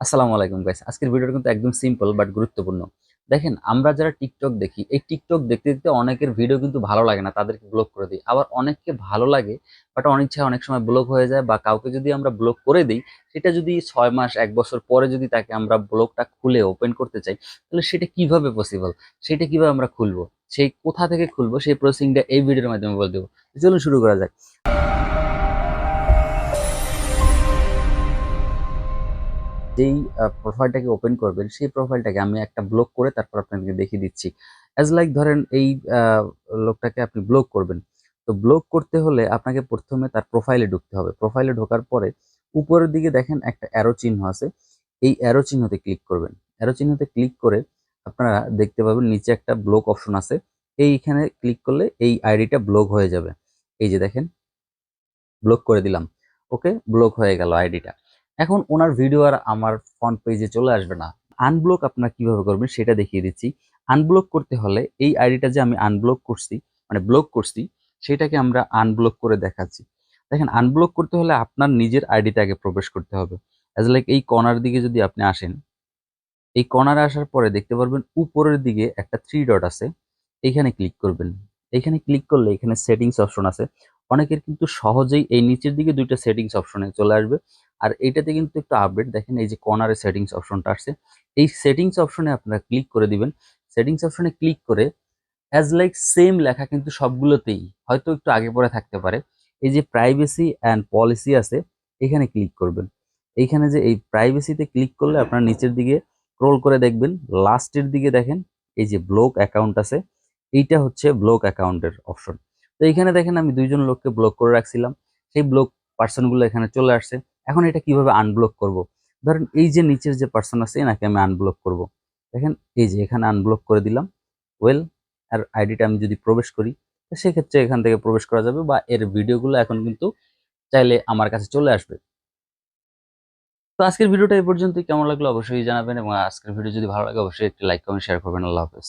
আসসালামু আলাইকুম গাইস আজকের ভিডিওটা কিন্তু একদম সিম্পল বাট গুরুত্বপূর্ণ। দেখেন, আমরা যারা টিকটক দেখি, এই টিকটক দেখতে দেখতে অনেকের ভিডিও কিন্তু ভালো লাগে না, তাদেরকে ব্লক করে দিই। আবার অনেককে ভালো লাগে বাট অনিচ্ছা অনেক সময় ব্লক হয়ে যায় বা কাউকে যদি আমরা ব্লক করে দিই, সেটা যদি ছয় মাস, এক বছর পরে যদি তাকে আমরা ব্লকটা খুলে ওপেন করতে চাই, তাহলে সেটা কীভাবে পসিবল সেটা কীভাবে আমরা খুলবো? সেই কোথা থেকে খুলবো? সেই প্রসেসিংটা এই ভিডিওর মাধ্যমে বলে দেবো। চলুন শুরু করা যাক। যেই প্রোফাইলটাকে ওপেন করবেন, সেই প্রোফাইলটাকে আমি একটা ব্লক করে তারপর আপনাদেরকে দেখিয়ে দিচ্ছি। অ্যাজ লাইক ধরেন এই লোকটাকে আপনি ব্লক করবেন। তো ব্লক করতে হলে আপনাকে প্রথমে তার প্রোফাইলে ঢুকতে হবে। প্রোফাইলে ঢোকার পরে উপরের দিকে দেখেন একটা অ্যারো চিহ্ন আছে। এই অ্যারো চিহ্নতে ক্লিক করবেন। অ্যারো চিহ্নতে ক্লিক করে আপনারা দেখতে পাবেন নিচে একটা ব্লক অপশন আছে। এইখানে ক্লিক করলে এই আইডিটা ব্লক হয়ে যাবে। এই যে দেখেন ব্লক করে দিলাম। ওকে ব্লক হয়ে গেল আইডিটা এখন ওনার ভিডিও আর আমার ফ্রন্ট পেজে চলে আসবে না। আনব্লক আপনারা কীভাবে করবেন সেটা দেখিয়ে দিচ্ছি। আনব্লক করতে হলে এই আইডিটা যে আমি আনব্লক করছি মানে ব্লক করছি, সেটাকে আমরা আনব্লক করে দেখাচ্ছি। দেখেন আনব্লক করতে হলে আপনার নিজের আইডিতে আগে প্রবেশ করতে হবে। অ্যাজ লাইক এই কর্নার দিকে যদি আপনি আসেন, এই কর্নারে আসার পরে দেখতে পারবেন উপরের দিকে একটা থ্রি ডট আছে। এইখানে ক্লিক করবেন। এখানে ক্লিক করলে এখানে সেটিংস অপশন আছে। অনেকের কিন্তু সহজেই এই নিচের দিকে দুইটা সেটিংস অপশনে চলে আসবে। আর এটাতে কিন্তু একটু আপডেট দেখেন, এই যে কর্নারে সেটিংস অপশনটা আসছে। এই সেটিংস অপশনে আপনারা ক্লিক করে দিবেন। সেটিংস অপশনে ক্লিক করে অ্যাজ লাইক সেম লেখা কিন্তু সবগুলোতেই, হয়তো একটু আগে পরে থাকতে পারে। এই যে প্রাইভেসি অ্যান্ড পলিসি আছে, এখানে ক্লিক করবেন। এইখানে যে এই প্রাইভেসিতে ক্লিক করলে আপনার নিচের দিকে স্ক্রোল করে দেখবেন। লাস্টের দিকে দেখেন, এই যে ব্লক অ্যাকাউন্ট আছে, এইটা হচ্ছে ব্লক অ্যাকাউন্টের অপশন তো এইখানে দেখেন আমি দুইজন লোককে ব্লক করে রাখছিলাম। সেই ব্লক পার্সনগুলো এখানে চলে আসছে। এখন এটা কীভাবে আনব্লক করব? ধরেন এই যে নিচের যে পার্সন আছে, এনাকে আমি আনব্লক করব। দেখেন, এই যে এখানে আনব্লক করে দিলাম। ওয়েল আর আইডিটা আমি যদি প্রবেশ করি, তো সেক্ষেত্রে এখান থেকে প্রবেশ করা যাবে বা এর ভিডিওগুলো এখন কিন্তু চাইলে আমার কাছে চলে আসবে। তো আজকের ভিডিওটা এই পর্যন্তই। কেমন লাগল অবশ্যই জানাবেন এবং আজকের ভিডিও যদি ভালো লাগে, অবশ্যই একটি লাইক কমেন্ট শেয়ার করবেন। আল্লাহ হাফেজ।